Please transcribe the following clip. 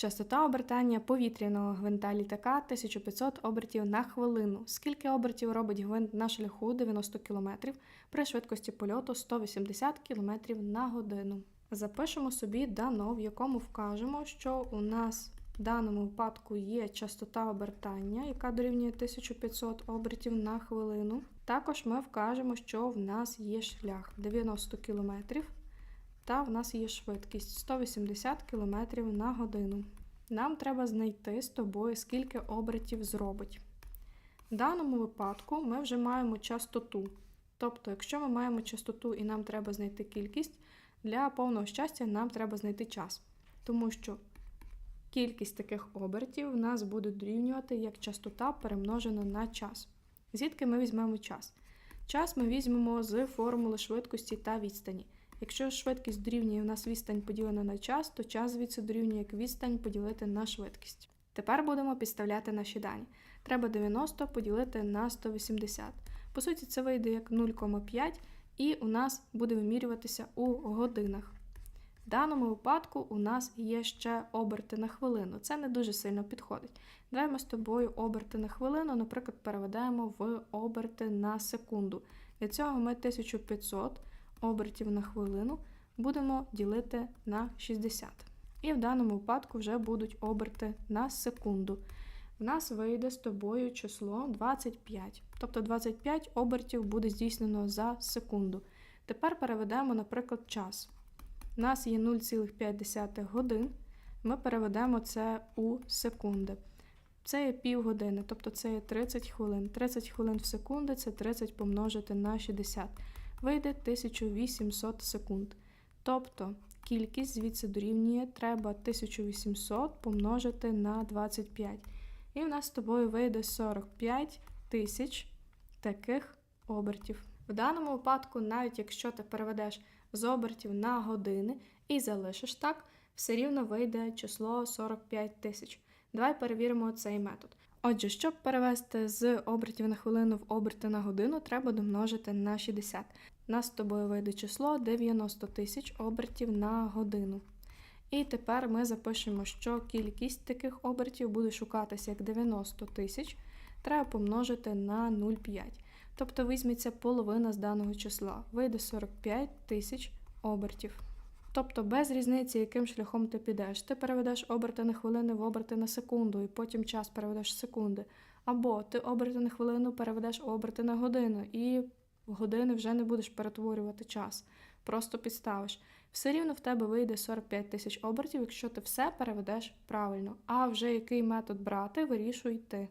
Частота обертання повітряного гвинта літака 1500 обертів на хвилину. Скільки обертів робить гвинт на шляху 90 км при швидкості польоту 180 км на годину? Запишемо собі дано, в якому вкажемо, що у нас в даному випадку є частота обертання, яка дорівнює 1500 обертів на хвилину. Також ми вкажемо, що в нас є шлях 90 км та в нас є швидкість 180 км на годину. Нам треба знайти з тобою, скільки обертів зробить. В даному випадку ми вже маємо частоту. Тобто, якщо ми маємо частоту і нам треба знайти кількість, для повного щастя нам треба знайти час. Тому що кількість таких обертів в нас буде дорівнювати як частота перемножена на час. Звідки ми візьмемо час? Час ми візьмемо з формули швидкості та відстані. Якщо швидкість дорівнює у нас відстань поділена на час, то час звідси дорівнює як відстань поділити на швидкість. Тепер будемо підставляти наші дані. Треба 90 поділити на 180. По суті, це вийде як 0,5 і у нас буде вимірюватися у годинах. В даному випадку у нас є ще оберти на хвилину. Це не дуже сильно підходить. Давай ми з тобою оберти на хвилину, наприклад, переведемо в оберти на секунду. Для цього ми 1500 обертів на хвилину будемо ділити на 60. І в даному випадку вже будуть оберти на секунду. В нас вийде з тобою число 25. Тобто 25 обертів буде здійснено за секунду. Тепер переведемо, наприклад, час. У нас є 0,5 годин. Ми переведемо це у секунди. Це є півгодини, тобто це є 30 хвилин. 30 хвилин в секунди це 30 помножити на 60 вийде 1800 секунд. Тобто кількість звідси дорівнює треба 1800 помножити на 25. І в нас з тобою вийде 45 тисяч таких обертів. В даному випадку, навіть якщо ти переведеш з обертів на години і залишиш так, все рівно вийде число 45 тисяч. Давай перевіримо цей метод. Отже, щоб перевести з обертів на хвилину в оберти на годину, треба домножити на 60. У нас з тобою вийде число 90 тисяч обертів на годину. І тепер ми запишемо, що кількість таких обертів буде шукатися як 90 тисяч, треба помножити на 0,5. Тобто візьметься половина з даного числа, вийде 45 тисяч обертів. Тобто без різниці, яким шляхом ти підеш. Ти переведеш оберти на хвилини в оберти на секунду, і потім час переведеш в секунди. Або ти оберти на хвилину переведеш оберти на годину, і в години вже не будеш перетворювати час. Просто підставиш. Все рівно в тебе вийде 45 тисяч обертів, якщо ти все переведеш правильно. А вже який метод брати, вирішуй ти.